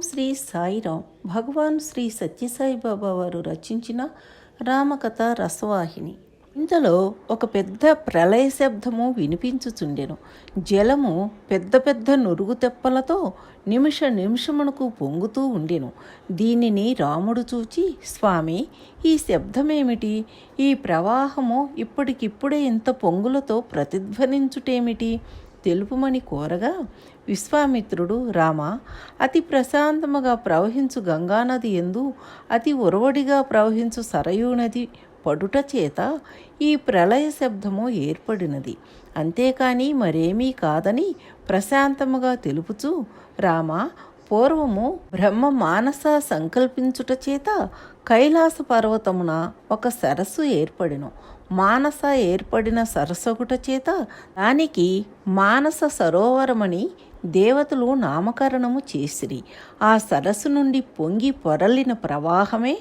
శ్రీ సాయిరాం. భగవాన్ శ్రీ సత్యసాయిబాబా వారు రచించిన రామకథ రసవాహిని. ఇంతలో ఒక పెద్ద ప్రళయ శబ్దము వినిపించుచుండెను. జలము పెద్ద పెద్ద నురుగు తెప్పలతో నిమిష నిమిషమునకు పొంగుతూ ఉండెను. దీనిని రాముడు చూచి స్వామి ఈ శబ్దమేమిటి? ఈ ప్రవాహము ఇప్పటికిప్పుడే ఇంత పొంగులతో ప్రతిధ్వనించుటేమిటి? తెలుపుమని కోరగా విశ్వామిత్రుడు రామ అతి ప్రశాంతముగా ప్రవహించు గంగానది ఎందు అతి ఉరవడిగా ప్రవహించు సరయూ నది పడుట చేత ఈ ప్రళయ శబ్దము ఏర్పడినది. అంతేకాని మరేమీ కాదని ప్రశాంతముగా తెలుపుచు రామ పూర్వము బ్రహ్మ మానస సంకల్పించుట చేత కైలాస పర్వతమున ఒక సరస్సు ఏర్పడెను. మానస ఏర్పడిన సరస్సొకట చేత దానికి మానస సరోవరమని దేవతలు నామకరణము చేసిరి. ఆ సరస్సు నుండి పొంగి పొరలిన ప్రవాహమే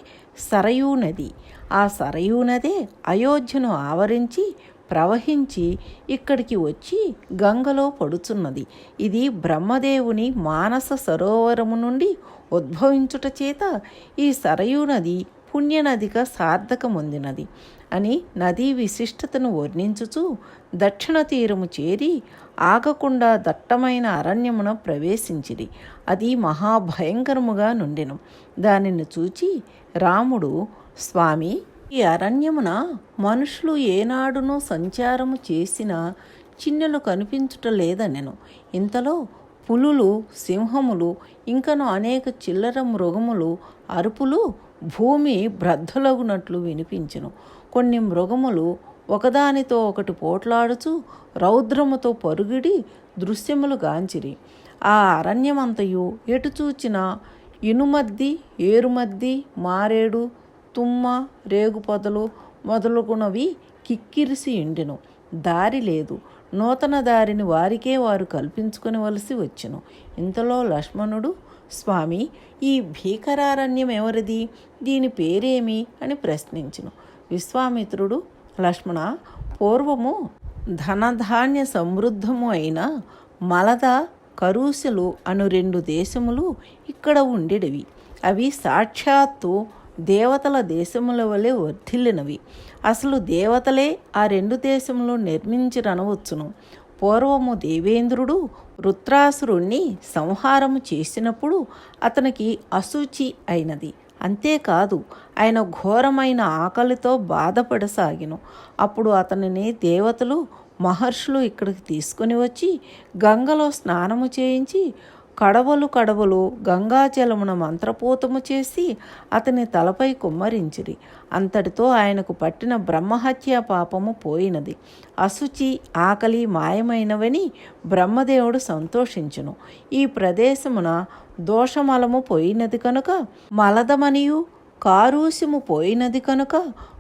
సరయూ నది. ఆ సరయూ నదే అయోధ్యను ఆవరించి ప్రవహించి ఇక్కడికి వచ్చి గంగలో పడుచున్నది. ఇది బ్రహ్మదేవుని మానస సరోవరము నుండి ఉద్భవించుట చేత ఈ సరయూ నది పుణ్యనదిగా సార్థకమొందినది. అని నదీ విశిష్టతను వర్ణించుచు దక్షిణ తీరము చేరి ఆగకుండా దట్టమైన అరణ్యమున ప్రవేశించిరి. అది మహాభయంకరముగా నుండెను. దానిని చూచి రాముడు స్వామి ఈ అరణ్యమున మనుషులు ఏనాడునో సంచారము చేసిన చిన్నలు కనిపించుట లేదనెను. ఇంతలో పులులు సింహములు ఇంకను అనేక చిల్లర మృగములు అరుపులు భూమి బ్రద్దలగునట్లు వినిపించెను. కొన్ని మృగములు ఒకదానితో ఒకటి పోట్లాడుచు రౌద్రముతో పరుగిడి దృశ్యములు గాంచిరి. ఆ అరణ్యమంతయు ఎటు చూచిన ఇనుమద్ది ఏరుమద్ది మారేడు తుమ్మ రేగుపొదలు మొదలుగునవి కిక్కిరిసి ఎండెను దారి లేదు. నూతన దారిని వారికే వారు కల్పించుకునివలసి వచ్చెను. ఇంతలో లక్ష్మణుడు స్వామి ఈ భీకరారణ్యం ఎవరిది? దీని పేరేమి? అని ప్రశ్నించును. విశ్వామిత్రుడు లక్ష్మణ పూర్వము ధనధాన్య సమృద్ధము అయిన మలద కరూసులు అను రెండు దేశములు ఇక్కడ ఉండేటివి అవి సాక్షాత్తు దేవతల దేశముల వలె వర్ధిల్లినవి. అసలు దేవతలే ఆ రెండు దేశములు నిర్మించిరనవచ్చును. పూర్వము దేవేంద్రుడు రుద్రాసురుణ్ణి సంహారము చేసినప్పుడు అతనికి అశుచి అయినది. అంతేకాదు ఆయన ఘోరమైన ఆకలితో బాధపడసాగిను. అప్పుడు అతనిని దేవతలు మహర్షులు ఇక్కడికి తీసుకుని వచ్చి గంగలో స్నానము చేయించి కడవలు కడవలు గంగాజలమున మంత్రపోతము చేసి అతని తలపై కుమ్మరించిరి. అంతటితో ఆయనకు పట్టిన బ్రహ్మహత్య పాపము పోయినది. అశుచి ఆకలి మాయమైనవని బ్రహ్మదేవుడు సంతోషించును. ఈ ప్రదేశమున దోషమలము పోయినది కనుక మలదమనియు కారూసిము పోయినది కనుక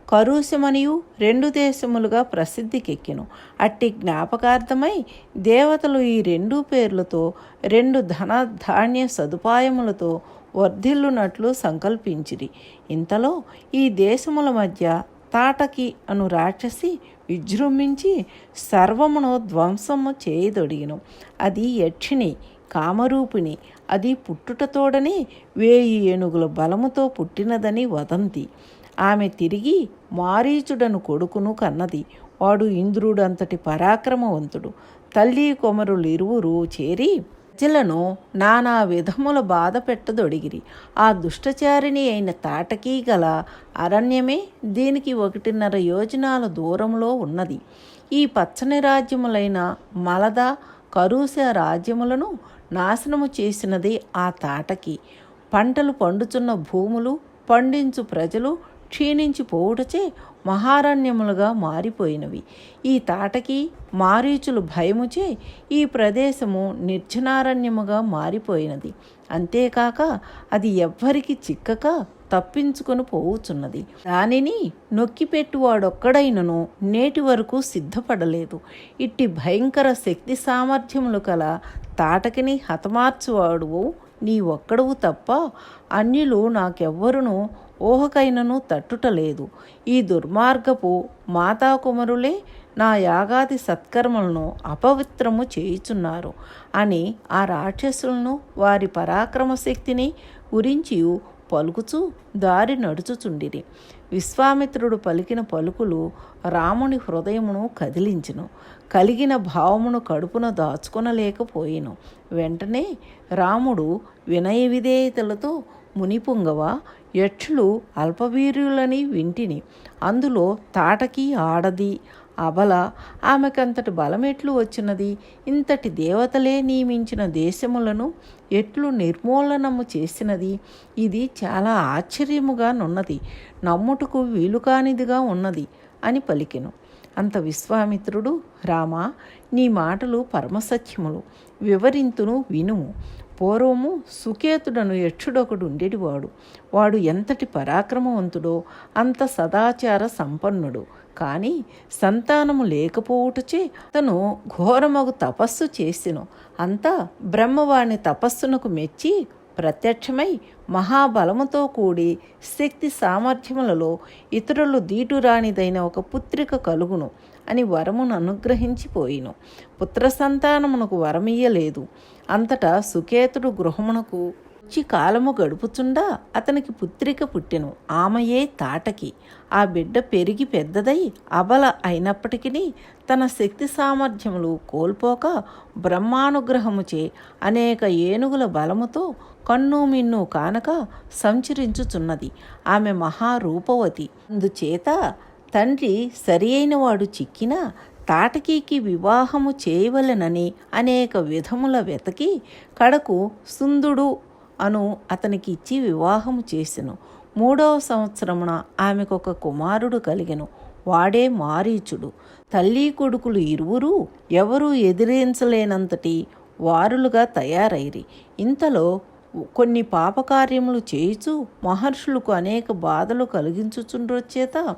కరూసమనియు రెండు దేశములుగా ప్రసిద్ధికెక్కిను. అట్టి జ్ఞాపకార్థమై దేవతలు ఈ రెండు పేర్లతో రెండు ధన ధాన్య సదుపాయములతో వర్ధిల్లునట్లు సంకల్పించిరి. ఇంతలో ఈ దేశముల మధ్య తాటకి అను రాక్షసి విజృంభించి సర్వమును ధ్వంసము చేయదొడిగిను. అది యక్షిణి కామరూపిణి అది పుట్టుటతోడని వేయి ఏనుగుల బలముతో పుట్టినదని వదంతి. ఆమె తిరిగి మారీచుడను కొడుకును కన్నది. వాడు ఇంద్రుడంతటి పరాక్రమవంతుడు. తల్లి కొమరులు ఇరువురు చేరి ప్రజలను నానా విధముల బాధ పెట్టదొడిగిరి. ఆ దుష్టచారిణి అయిన తాటకీ గల అరణ్యమే దీనికి ఒకటిన్నర యోజనాల దూరంలో ఉన్నది. ఈ పచ్చని రాజ్యములైన మలద కరూస రాజ్యములను నాశనము చేసినది ఆ తాటకి. పంటలు పండుచున్న భూములు పండించు ప్రజలు క్షీణించిపోవుటచే మహారణ్యములుగా మారిపోయినవి. ఈ తాటకి మారీచులు భయముచే ఈ ప్రదేశము నిర్జనారణ్యముగా మారిపోయినది. అంతేకాక అది ఎవ్వరికి చిక్కక తప్పించుకొని పోవుచున్నది. దానిని నొక్కిపెట్టువాడొక్కడైనను నేటి వరకు సిద్ధపడలేదు. ఇట్టి భయంకర శక్తి సామర్థ్యములు కల తాటకిని హతమార్చువాడువు నీ ఒక్కడవు తప్ప అన్యులు నాకెవ్వరును ఊహకైనను తట్టుటలేదు. ఈ దుర్మార్గపు మాతాకుమరులే నా యాగాది సత్కర్మలను అపవిత్రము చేయుచున్నారు అని ఆ రాక్షసులను వారి పరాక్రమ శక్తిని గురించి పలుకుచూ దారి నడుచుచుండిరి. విశ్వామిత్రుడు పలికిన పలుకులు రాముని హృదయమును కదిలించును. కలిగిన భావమును కడుపున దాచుకొనలేకపోయిను. వెంటనే రాముడు వినయ విధేయతలతో మునిపుంగవ? యక్షులు అల్పవీర్యులని వింటిని. అందులో తాటకి ఆడది. అబల ఆమెకంతటి బలమెట్లు వచ్చినది. ఇంతటి దేవతలే నియమించిన దేశములను ఎట్లు నిర్మూలనము చేసినది. ఇది చాలా ఆశ్చర్యముగా నున్నది. నమ్ముటకు వీలుకానిదిగా ఉన్నది అని పలికెను. అంత విశ్వామిత్రుడు రామా నీ మాటలు పరమసత్యములు. వివరింతును వినుము. పూర్వము సుకేతుడను యక్షుడొకడు ఉండేటివాడు. వాడు ఎంతటి పరాక్రమవంతుడో అంత సదాచార సంపన్నుడు. కానీ సంతానము లేకపోవుటచే తను ఘోరమగు తపస్సు చేసెను. అంతా బ్రహ్మవాణి తపస్సునకు మెచ్చి ప్రత్యక్షమై మహాబలముతో కూడి శక్తి సామర్థ్యములలో ఇతరులు దీటురానిదైన ఒక పుత్రిక కలుగును అని వరమును అనుగ్రహించిపోయిను పుత్ర సంతానమునకు వరమియ్యలేదు. అంతటా సుకేతుడు గృహమునకు వచ్చి కాలము గడుపుచుండా అతనికి పుత్రిక పుట్టెను. ఆమెయే తాటకి. ఆ బిడ్డ పెరిగి పెద్దదై అబల అయినప్పటికీ తన శక్తి సామర్థ్యములు కోల్పోక బ్రహ్మానుగ్రహముచే అనేక ఏనుగుల బలముతో కన్ను మిన్ను కానక సంచరించుచున్నది. ఆమె మహారూపవతి. అందుచేత తండ్రి సరి వాడు చిక్కినా తాటకీకి వివాహము చేయవలెనని అనేక విధముల వెతకి కడకు సుందుడు అను అతనికి ఇచ్చి వివాహము చేసెను. మూడవ సంవత్సరమున ఆమెకు ఒక కుమారుడు కలిగెను. వాడే మారీచుడు. తల్లి కొడుకులు ఇరువురు ఎవరూ ఎదిరించలేనంతటి వారులుగా తయారైరి. ఇంతలో కొన్ని పాపకార్యములు చేయుచు మహర్షులకు అనేక బాధలు కలిగించుచుండ్రొచ్చేత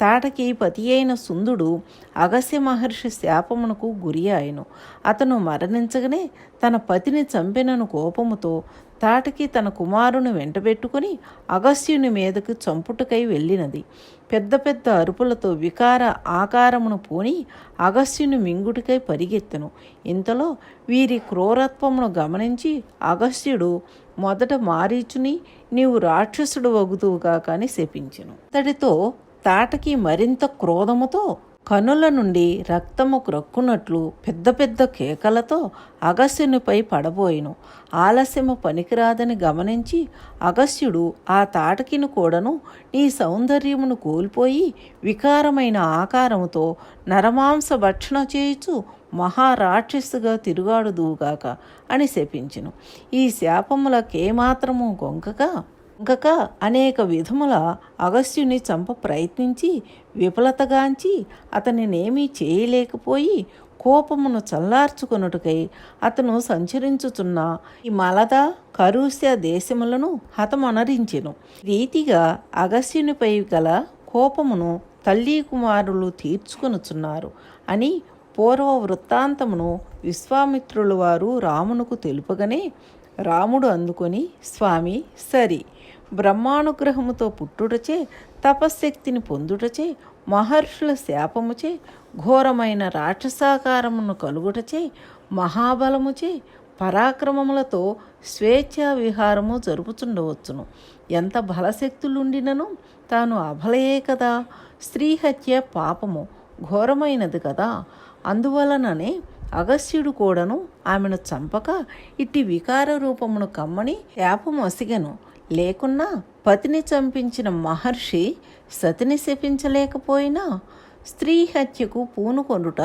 తాటకి పతి అయిన సుందుడు అగస్య మహర్షి శాపమునకు గురి ఆయను అతను మరణించగానే తన పతిని చంపినను కోపముతో తాటకి తన కుమారుని వెంటబెట్టుకుని అగస్యుని మీదకు చంపుటకై వెళ్ళినది. పెద్ద పెద్ద అరుపులతో వికార ఆకారమును పోని అగస్యుని మింగుటికై పరిగెత్తెను. ఇంతలో వీరి క్రూరత్వమును గమనించి అగస్యుడు మొదట మారీచుని నీవు రాక్షసుడు వగుతువుగా కానీ శపించెను. అతడితో తాటకి మరింత క్రోధముతో కనుల నుండి రక్తము క్రొక్కునట్లు పెద్ద పెద్ద కేకలతో అగస్యునిపై పడబోయిను. ఆలస్యము పనికిరాదని గమనించి అగస్యుడు ఆ తాటకిని కూడాను నీ సౌందర్యమును కోల్పోయి వికారమైన ఆకారముతో నరమాంస భక్షణ చేయుచు మహారాక్షసుగా తిరుగాడుదువుగాక అని శపించును. ఈ శాపములకేమాత్రము గొంకగా గక అనేక విధముల అగస్యుని చంప ప్రయత్నించి విఫలతగాంచి అతనినేమీ చేయలేకపోయి కోపమును చల్లార్చుకొనుటకై అతను సంచరించుచున్న ఈ మలద కరుష్య దేశములను హతమనరించెను. రీతిగా అగస్యునిపై గల కోపమును తల్లి కుమారులు తీర్చుకొనుచున్నారు అని పూర్వ వృత్తాంతమును విశ్వామిత్రుల వారు రామునకు తెలుపగానే రాముడు అందుకొని స్వామి సరి బ్రహ్మానుగ్రహముతో పుట్టుటచే తపశ్శక్తిని పొందుటచే మహర్షుల శాపముచే ఘోరమైన రాక్షసాకారమును కలుగుటచే మహాబలముచే పరాక్రమములతో స్వేచ్ఛా విహారము జరుపుచుండవచ్చును. ఎంత బలశక్తులుండినను తాను అభలయే కదా. స్త్రీ హత్య పాపము ఘోరమైనది కదా. అందువలననే అగస్త్యుడు కూడాను ఆమెను చంపక ఇట్టి వికార రూపమును కమ్మని శాపమొసిగను లేకున్నా పతిని చంపించిన మహర్షి సతిని శపించలేకపోయినా స్త్రీ హత్యకు పూనుకొనుట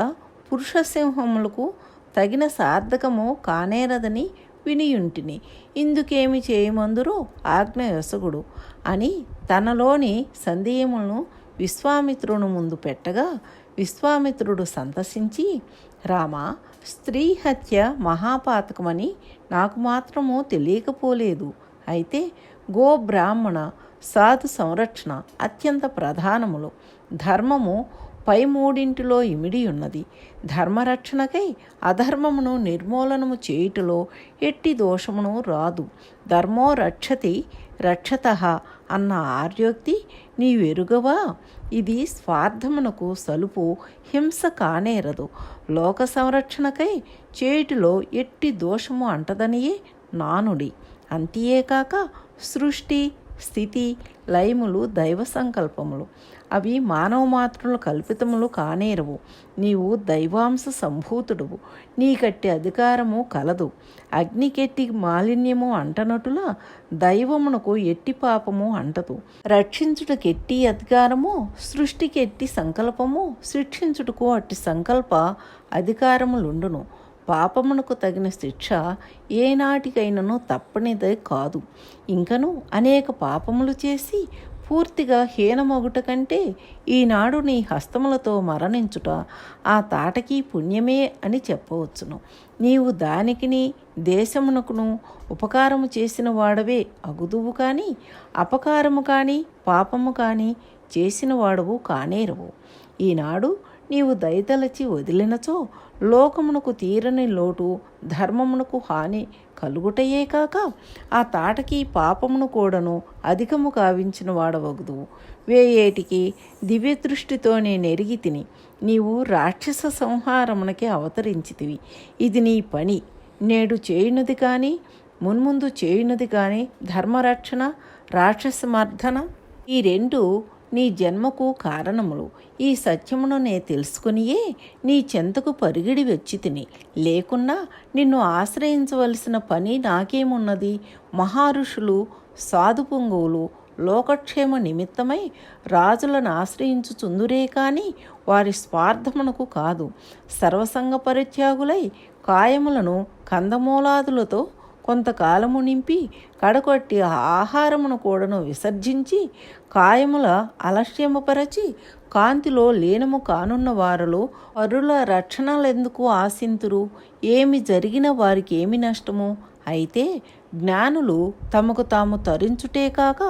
పురుషసింహములకు తగిన సార్థకము కానేరదని వినియుంటిని. ఇందుకేమి చేయమందురు ఆజ్ఞయసగుడు అని తనలోని సందేహములను విశ్వామిత్రుని ముందు పెట్టగా విశ్వామిత్రుడు సంతసించి రామ స్త్రీ హత్య మహాపాతకమని నాకు మాత్రము తెలియకపోలేదు. అయితే గో బ్రాహ్మణ సాధు సంరక్షణ అత్యంత ప్రధానములు. ధర్మము పై మూడింటిలో ఇమిడి ఉన్నది ధర్మరక్షణకై అధర్మమును నిర్మూలనము చేయుటలో ఎట్టి దోషమును రాదు. ధర్మో రక్షతి రక్షత అన్న ఆర్యోక్తి నీవెరుగవా? ఇది స్వార్థమునకు సలుపు హింస కానేరదు. లోక సంరక్షణకై చేయుటిలో ఎట్టి దోషము అంటదనియే నానుడి. అంతేకాక సృష్టి స్థితి లయములు దైవ సంకల్పములు. అవి మానవ మాత్రములు కల్పితములు కానేరవు. నీవు దైవాంశ సంభూతుడువు. నీకట్టి అధికారము కలదు. అగ్నికెట్టి మాలిన్యము అంటనటులా దైవమునకు ఎట్టి పాపము అంటదు. రక్షించుటకెట్టి అధికారము సృష్టికెట్టి సంకల్పము శిక్షించుటకు అట్టి సంకల్ప అధికారములుండును. పాపమునకు తగిన శిక్ష ఏనాటికైనను తప్పనిదే కాదు. ఇంకను అనేక పాపములు చేసి పూర్తిగా హీనమగుట కంటే ఈనాడు నీ హస్తములతో మరణించుట ఆ తాటకి పుణ్యమే అని చెప్పవచ్చును. నీవు దానికిని దేశమునకును ఉపకారము చేసిన వాడవే అగుదువు కానీ అపకారము కానీ పాపము కానీ చేసిన వాడవు కానేరవు. ఈనాడు నీవు దయతలచి వదిలినచో లోకమునకు తీరని లోటు ధర్మమునకు హాని కలుగుటయే కాక ఆ తాటకి పాపమును కూడాను అధికము కావించిన వాడవగదు. వేయేటికి దివ్యదృష్టితో నేనెరిగి తిని నీవు రాక్షస సంహారమునకి అవతరించితివి. ఇది నీ పని. నేడు చేయునది కానీ మున్ముందు చేయునది కానీ ధర్మరక్షణ రాక్షసమర్ధన ఈ రెండు నీ జన్మకు కారణములు. ఈ సత్యమును నే తెలుసుకునియే నీ చెంతకు పరిగిడి వచ్చి తిని. లేకున్నా నిన్ను ఆశ్రయించవలసిన పని నాకేమున్నది? మహారుషులు సాధు పొంగువులు లోకక్షేమ నిమిత్తమై రాజులను ఆశ్రయించుచుందురే కాని వారి స్వార్థమునకు కాదు. సర్వసంగ పరిత్యాగులై కాయములను కందమూలాదులతో కొంతకాలము నింపి కడకొట్టి ఆహారమును కూడాను విసర్జించి కాయముల అలక్ష్యముపరచి కాంతిలో లీనము కానున్న వారిలో అరుల రక్షణలెందుకు ఆశింతురు? ఏమి జరిగిన వారికి ఏమి నష్టము? అయితే జ్ఞానులు తమకు తాము తరించుటే కాక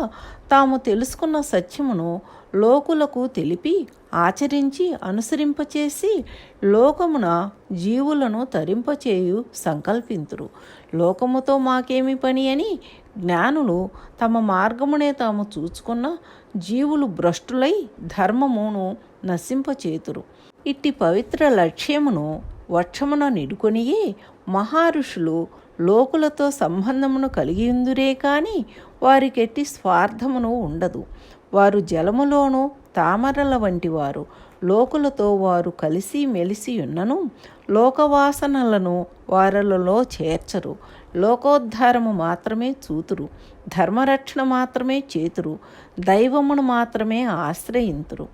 తాము తెలుసుకున్న సత్యమును లోకులకు తెలిపి ఆచరించి అనుసరింపచేసి లోకమున జీవులను తరింపచేయు సంకల్పింతురు. లోకముతో మాకేమి పని అని జ్ఞానులు తమ మార్గమునే తాము చూచుకున్న జీవులు భ్రష్టులై ధర్మమును నశింపచేతురు. ఇట్టి పవిత్ర లక్ష్యమును వక్షమున నిడుకొనియే మహారుషులు లోకులతో సంబంధమును కలిగియుందురే కాని వారికెట్టి స్వార్థమును ఉండదు. వారు జలములోనూ తామరల వంటివారు లోకులతో వారు కలిసి మెలిసి ఉన్నను. లోకవాసనలను వారలలో చేర్చరు. లోకోద్ధారము మాత్రమే చూతురు. ధర్మరక్షణ మాత్రమే చేతురు. దైవమును మాత్రమే ఆశ్రయింతురు.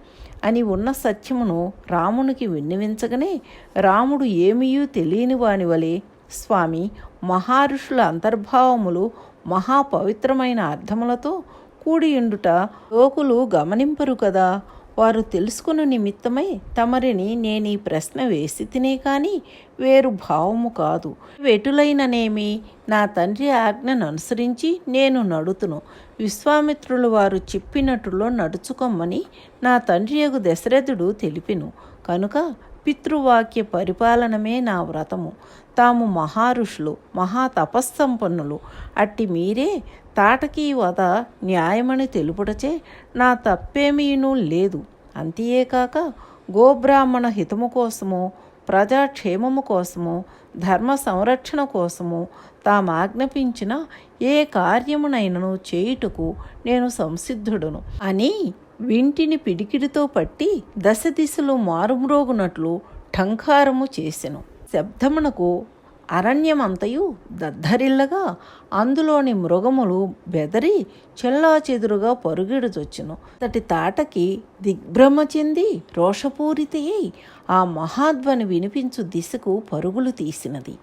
అని ఉన్న సత్యమును రామునికి విన్నవించగనే రాముడు ఏమీయూ తెలియని వాని వలె స్వామి మహారుషుల అంతర్భావములు మహాపవిత్రమైన అర్థములతో కూడియుండుట లోకులు గమనింపరు కదా. వారు తెలుసుకుని నిమిత్తమై తమరిని నేను ఈ ప్రశ్న వేసి తినే కానీ వేరు భావము కాదు. వెటులైననేమి? నా తండ్రి ఆజ్ఞను అనుసరించి నేను నడుతును. విశ్వామిత్రులు వారు చెప్పినట్టులో నడుచుకొమ్మని నా తండ్రి యగు దశరథుడు తెలిపిను. కనుక పితృవాక్య పరిపాలనమే నా వ్రతము. తాము మహారుషులు మహాతపస్సంపన్నులు అట్టి మీరే తాటకీ వద న్యాయమని తెలుపుటచే నా తప్పేమీనూ లేదు. అంతేకాక గోబ్రాహ్మణ హితము కోసము ప్రజాక్షేమము కోసము ధర్మ సంరక్షణ కోసము తాము ఆజ్ఞాపించిన ఏ కార్యమునైనను చేయుటకు నేను సంసిద్ధుడును. అని వింటిని పిడికిడితో పట్టి దశ దిశలు మారుమ్రోగునట్లు ఠంకారము చేసెను. శబ్దమునకు అరణ్యమంతయు దద్దరిల్లగా అందులోని మృగములు బెదరి చెల్లాచెదురుగా పరుగిడుచొచ్చును. అతటి తాటకి దిగ్భ్రమ చెంది రోషపూరితయ్యి ఆ మహాధ్వని వినిపించు దిశకు పరుగులు తీసినది.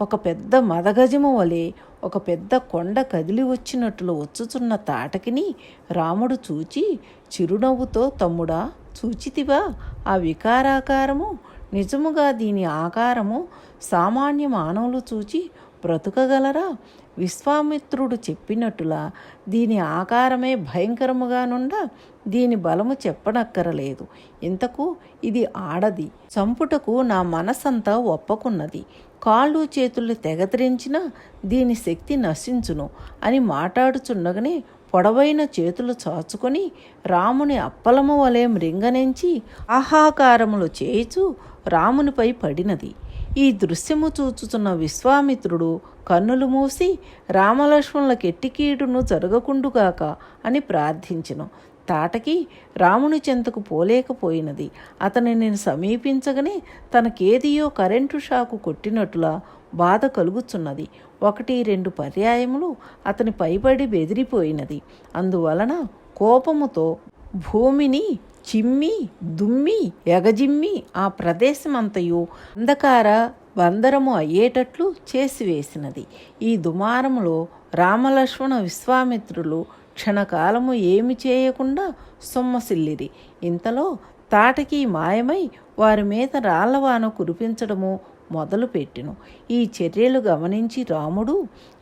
ఒక పెద్ద మదగజము వలె ఒక పెద్ద కొండ కదిలి వచ్చినట్లు వచ్చుచున్న తాటకిని రాముడు చూచి చిరునవ్వుతో తమ్ముడా చూచితివా? ఆ వికారాకారము నిజముగా దీని ఆకారము సామాన్య మానవులు చూచి బ్రతుకగలరా? విశ్వామిత్రుడు చెప్పినట్టులా దీని ఆకారమే భయంకరముగా నుండా దీని బలము చెప్పనక్కరలేదు. ఇంతకు ఇది ఆడది. చంపుటకు నా మనసంతా ఒప్పకున్నది. కాళ్ళు చేతులు తెగతరించినా దీని శక్తి నశించును అని మాట్లాడుచుండగానే పొడవైన చేతులు చాచుకొని రాముని అప్పలము వలె మృంగనించి ఆహాకారములు చేయిచు రామునిపై పడినది. ఈ దృశ్యము చూచుచున్న విశ్వామిత్రుడు కన్నులు మూసి రామలక్ష్మణుల కెట్టికీటును జరగకుండుగాక అని ప్రార్థించెను. తాటకి రాముని చెంతకు పోలేకపోయినది. అతనిని సమీపించగానే తనకేదియో కరెంటు షాకు కొట్టినట్లా బాధ కలుగుచున్నది. ఒకటి రెండు పర్యాయములు అతని పైబడి బెదిరిపోయినది. అందువలన కోపముతో భూమిని చిమ్మి దుమ్మి ఎగజిమ్మి ఆ ప్రదేశమంతయు అంధకార బందరము అయ్యేటట్లు చేసివేసినది. ఈ దుమారములో రామలక్ష్మణ విశ్వామిత్రులు క్షణకాలము ఏమి చేయకుండా సొమ్మసిల్లిరి. ఇంతలో తాటకి మాయమై వారి మీద రాళ్ళవాన కురిపించడము మొదలుపెట్టెను. ఈ చర్యలు గమనించి రాముడు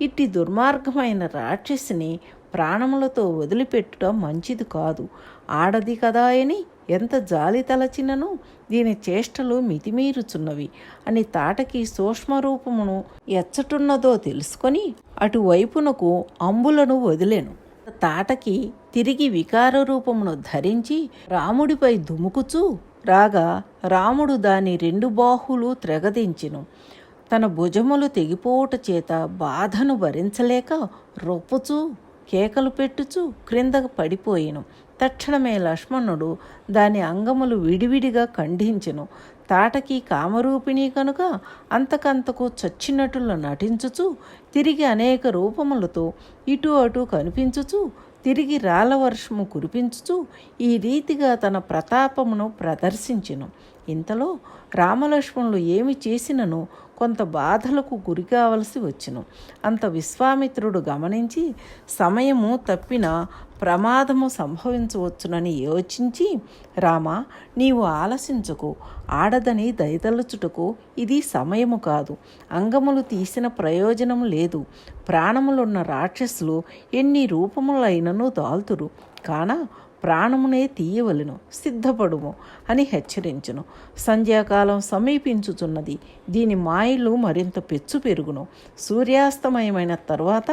ఇట్టి దుర్మార్గమైన రాక్షసిని ప్రాణములతో వదిలిపెట్టడం మంచిది కాదు. ఆడది కదా అని ఎంత జాలి తలచినను దీని చేష్టలు మితిమీరుచున్నవి అని తాటకి సూక్ష్మరూపమును ఎచ్చటున్నదో తెలుసుకొని అటువైపునకు అంబులను వదిలెను. తాటకి తిరిగి వికార రూపమును ధరించి రాముడిపై దుముకుచూ రాగా రాముడు దాని రెండు బాహులు త్రెగదించెను తన భుజములు తెగిపోవుట చేత బాధను భరించలేక రొప్పుచూ కేకలు పెట్టుచు క్రిందకు పడిపోయిను. తక్షణమే లక్ష్మణుడు దాని అంగములు విడివిడిగా ఖండించెను. తాటకి కామరూపిణి కనుక అంతకంతకు చచ్చినట్లు నటించుచు తిరిగి అనేక రూపములతో ఇటు అటు కనిపించుచు తిరిగి రాళ్ళవర్షము కురిపించుచు ఈ రీతిగా తన ప్రతాపమును ప్రదర్శించెను. ఇంతలో రామలక్ష్మణులు ఏమి చేసినను కొంత బాధలకు గురి కావలసి వచ్చును. అంత విశ్వామిత్రుడు గమనించి సమయము తప్పిన ప్రమాదము సంభవించవచ్చునని యోచించి రామా నీవు ఆలసించుకు. ఆడదని దయతలుచుటకు ఇది సమయము కాదు. అంగములు తీసిన ప్రయోజనం లేదు. ప్రాణములున్న రాక్షసులు ఎన్ని రూపములైనను దాల్తురు. కాన ప్రాణమునే తీయవలను సిద్ధపడుము అని హెచ్చరించును. సంధ్యాకాలం సమీపించుచున్నది దీని మాయలు మరింత పెచ్చు పెరుగును. సూర్యాస్తమయమైన తర్వాత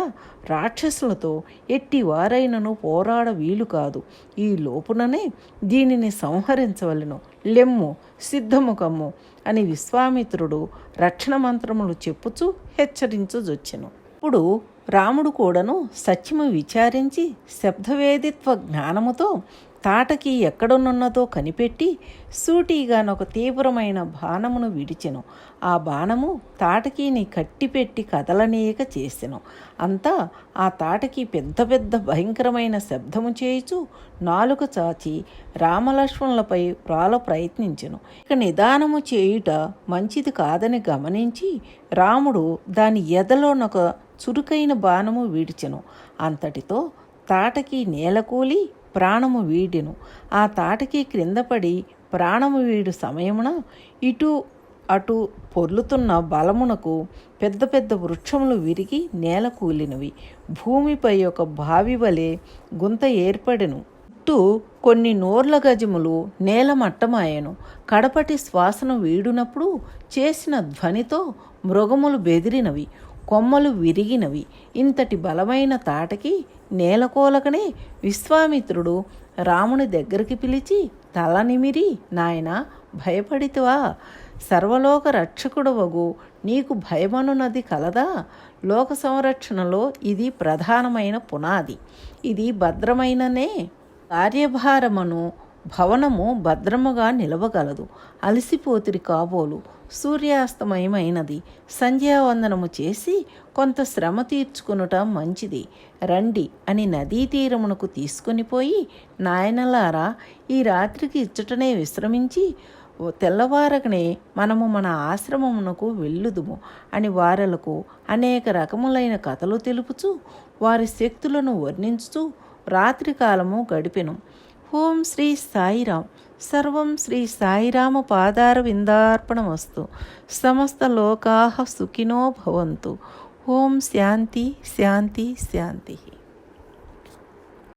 రాక్షసులతో ఎట్టి వారైనను పోరాడ వీలు కాదు. ఈ లోపుననే దీనిని సంహరించవలను. లెమ్ము సిద్ధముఖము అని విశ్వామిత్రుడు రక్షణ మంత్రములు చెప్పుచూ హెచ్చరించుజొచ్చెను. ఇప్పుడు రాముడు కూడాను సత్యము విచారించి శబ్దవేదిత్వ జ్ఞానముతో తాటకి ఎక్కడనున్నదో కనిపెట్టి సూటిగానొక తీవ్రమైన బాణమును విడిచెను. ఆ బాణము తాటకీని కట్టిపెట్టి కదలనీయక చేసెను. అంతా ఆ తాటకి పెద్ద పెద్ద భయంకరమైన శబ్దము చేయుచు నాలుక చాచి రామలక్ష్మణులపై ప్రాల ప్రయత్నించెను. ఇక నిదానము చేయుట మంచిది కాదని గమనించి రాముడు దాని ఎదలోనొక చురుకైన బాణము వీడిచెను. అంతటితో తాటకి నేలకూలి ప్రాణము వీడెను. ఆ తాటకి క్రిందపడి ప్రాణము వీడు సమయమున ఇటు అటు పొర్లుతున్న బలమునకు పెద్ద పెద్ద వృక్షములు విరిగి నేల కూలినవి. భూమిపై ఒక బావి వలె గుంత ఏర్పడెను. చుట్టూ కొన్ని నోర్ల గజములు నేల మట్టమాయను. కడపటి శ్వాసను వీడునప్పుడు చేసిన ధ్వనితో మృగములు బెదిరినవి. కొమ్మలు విరిగినవి. ఇంతటి బలమైన తాటకి నేలకోలకనే విశ్వామిత్రుడు రాముని దగ్గరికి పిలిచి తల నిమిరి నాయన భయపడితివా? సర్వలోక రక్షకుడవగు. నీకు భయమనున్నది కలదా? లోక సంరక్షణలో ఇది ప్రధానమైన పునాది. ఇది భద్రమైననే కార్యభారమును భవనము భద్రముగా నిలవగలదు. అలసిపోతిరి కాబోలు. సూర్యాస్తమయమైనది. సంధ్యావందనము చేసి కొంత శ్రమ తీర్చుకునుట మంచిది. రండి అని నదీ తీరమునకు తీసుకుని పోయి నాయనలారా ఈ రాత్రికి ఇచ్చటనే విశ్రమించి తెల్లవారగనే మనము మన ఆశ్రమమునకు వెళ్ళుదుము అని వారలకు అనేక రకములైన కథలు తెలుపుచు వారి శక్తులను వర్ణించుతూ రాత్రికాలము గడిపెను. ఓం శ్రీ సాయిరామ్. సర్వం శ్రీ సాయిరామ పాదార విందార్పణమస్తు సమస్త లోకా సుఖినో భవంతు. ఓం శాంతి శాంతి శాంతి.